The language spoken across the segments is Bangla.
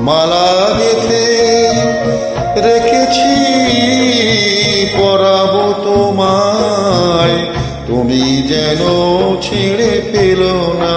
মালা গেথে রেখেছি পরাব তোমায়। তুমি যেন ছিঁড়ে পেল না।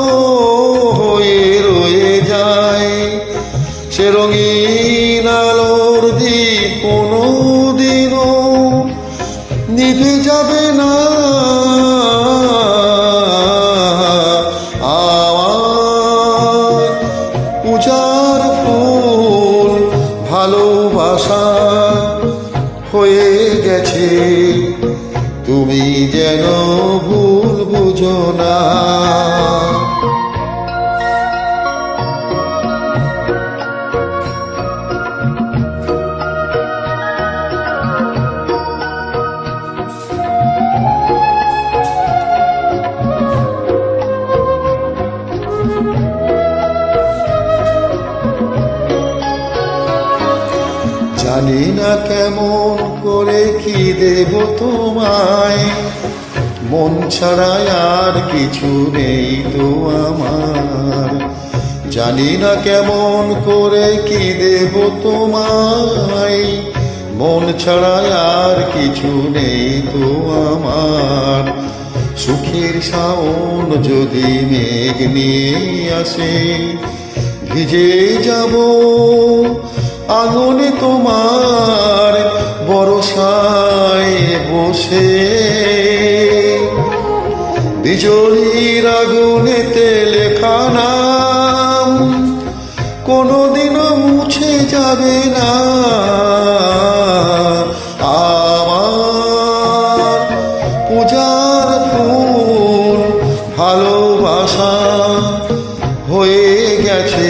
দিনও নিভে যাবে না। ফুল ভালোবাসা হয়ে গেছে। তুমি যেন ভুল বুঝো না। জানি না কেমন করে কি দেব তোমায়। মন ছাড়া আর কিছু নেই তো আমার। জানি না কেমন করে কি দেব তোমায়। মন ছাড়া আর কিছু নেই তো আমার। সুখের শাওন যদি মেঘ নিয়ে আসে, ভিজে যাব আঙনে তোমার বরসায় বসে। বিজলির আগুনেতে লেখা নাম, কোনোদিনও মুছে যাবে না। আমার পূজার ফুল ভালোবাসা হয়ে গেছে।